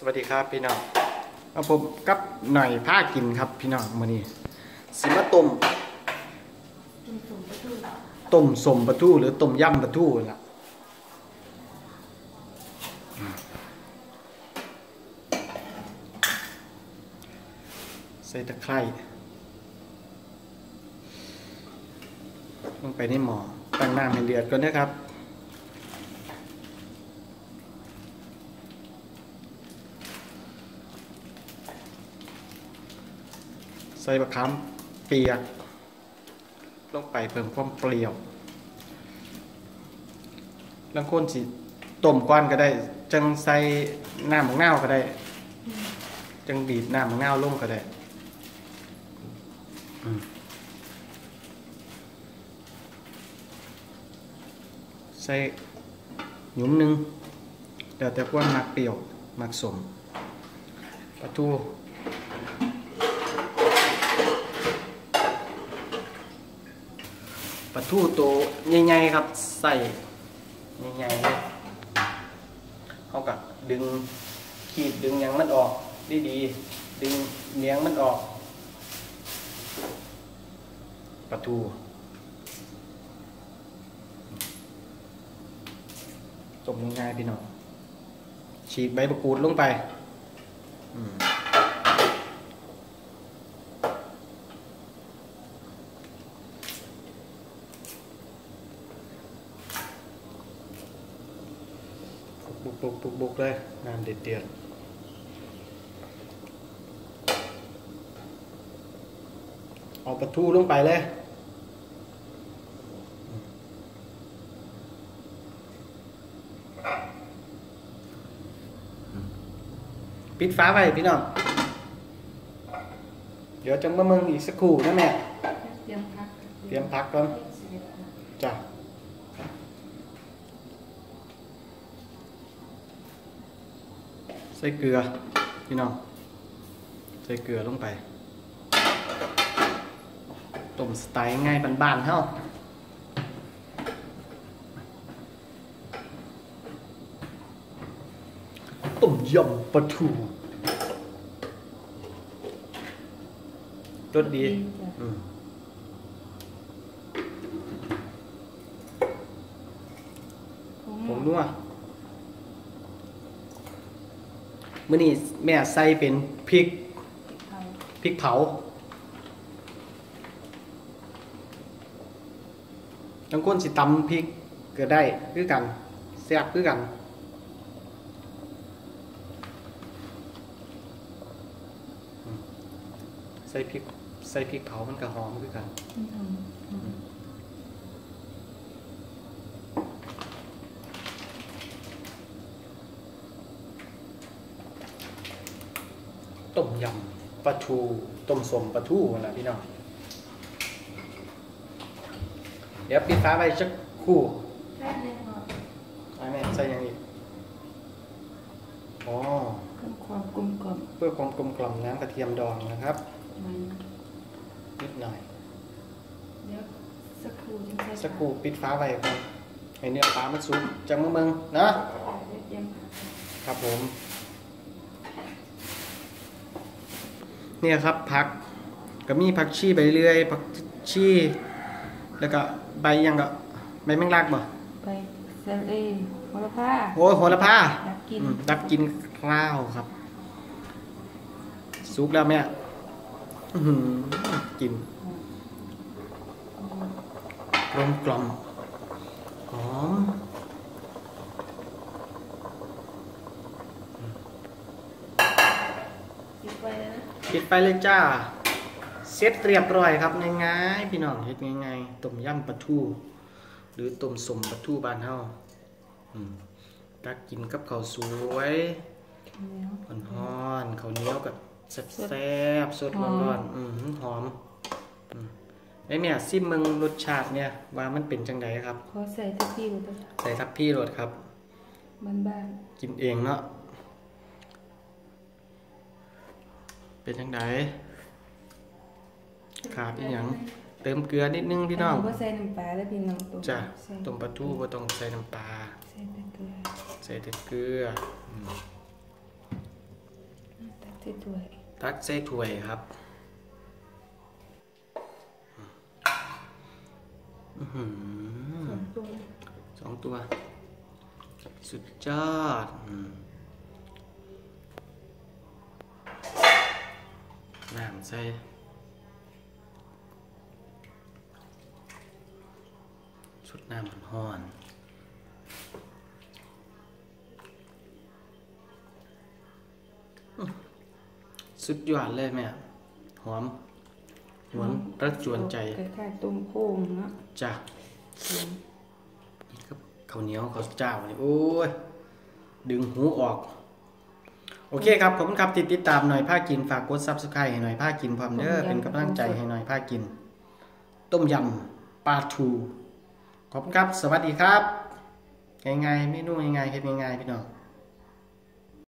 สวัสดีครับพี่น้องเอาผมกับหน่อยผ้ากินครับพี่น้องมื้อนี้สิมาต้มต้มสมปลาทูหรือต้มยำปลาทูล่ะใส่ตะไคร้ลงไปในหม้อตั้งน้ำให้เดือดก่อนนะครับ ใส่บะขามเปียก ลงไปเพิ่มความเปรี้ยวลังคนสิต้มก้อนก็ได้ จังใส่น้ำมะนาวก็ได้ จังบีบน้ำมะนาวลงก็ได้ใส่หยุมหนึ่งเดี๋ยวแต่พวกมักเปรี้ยวมักสมปลาทู ลาทูตัวใหญ่ๆครับใส่ใหญ่ๆเลยเขากับดึงขีดดึงยังมันออกดีๆดึงเนียงมันออกปลาทูต้มง่ายๆพี่น้องฉีกใบมะกรูดลงไป อืม บุกบุกบุกบุกเลยงานเด็ดเดียดเอาปลาทูลงไปเลยปิดฟ้าไว้พี่น้อง เดี๋ยวจะมาเมืองอีกสักครู่นะแม่ เตรียมพัก เตรียมพักก่อนจ้ะ ใส่เกลือพี่น้องใส่เกลือลงไปต้มสไตล์ง่ายบ้านๆเท่าต้มยำปลาทูรสดีอืมผมผมนัว มื่อนี้แม่ใส่เป็นพริกเอาพริกเผาทั้งคนสิตำพริกก็ได้คือกันแซ่บคือกันใส่พริกใส่พริกเผามันก็หอมคือกัน ทำอืม ต้มยำปลาทูต้มสมปลาทูนั่นแหละพี่น้องเดี๋ยวปิดฟ้าไว้สักครู่แป๊บนึงพอไอ้แม่ใส่อยังอีกอ๋อเพิ่มความกลมกล่อมเพื่อความกลมกล่อมน้ำกระเทียมดองนะครับมันนิดหน่อยเดี๋ยวสักครู่จึงใส่สักครู่ปิดฟ้าไว้ก่อนให้เนื้อปลามันสุกจังมือมึงนะเดี๋ยวเตรียมพักครับผม เนี่ยครับผักก็มีผักชีใบเลื่อยผักชีแล้วก็ใบหยังก็ใบแมงลักบ่ไปเซลเอโหระพาโอ้ยโหระพาดับกินอืมดับกินข้าวครับซุปแล้วแม่อื้อหือกินกลมกล่อมหอม ปิดไว้แล้วนะ ปิดไปเลยจ้า เสร็จเรียบร้อยครับง่ายๆพี่น้องเฮ็ดง่ายๆต้มยำปลาทูหรือต้มสมปลาทูบ้านเฮาอืมตักกินกับข้าวสวยเหนียวฮ้อนๆข้าวเหนียวกับแซ่บๆสดร้อนๆอืมหอมอืมไอ้เนี่ยซิมเมืองรสชาติเนี่ยว่ามันเป็นจังไดครับขอใส่ทัพพี่หรือเปล่าใส่ทับพี่รสครับบ้านบ้านกินเองเนาะ เป็นจังไดขาดอีหยังเติมเกลือนิดนึงพี่น้องก็ใส่น้ำปลาแล้วพี่น้องต้มจ้ะใส่ต้มปลาทูบ่ต้องใส่น้ำปลาใส่แต่เกลือใส่แต่เกลืออืมถ้วยตักใส่ถ้วยครับอื้อหือสองตัวสองตัว สุดยอดอืมน้ำ ใส่ชุดน้ำมันห้อนสุดยอดเลยแม่หอมหวนรักจวนใจคล้ายๆต้มโค้งเนาะจ้ะเสียงนี่ก็ข้าวเหนียวข้าวเจ้านี่โอ้ย ดึงหูออก โอเคครับผมครับติดติดตามหน่อยผ้ากินฝากกดซับสไครต์ให้หน่อยผ้ากินพร้อมเด้อเป็นกำลังใจให้หน่อยผ้ากิน ต้มยำปลาทูขอบคุณครับ สวัสดีครับง่ายๆเมนูง่ายๆเฮ็ดง่ายๆพี่น้อง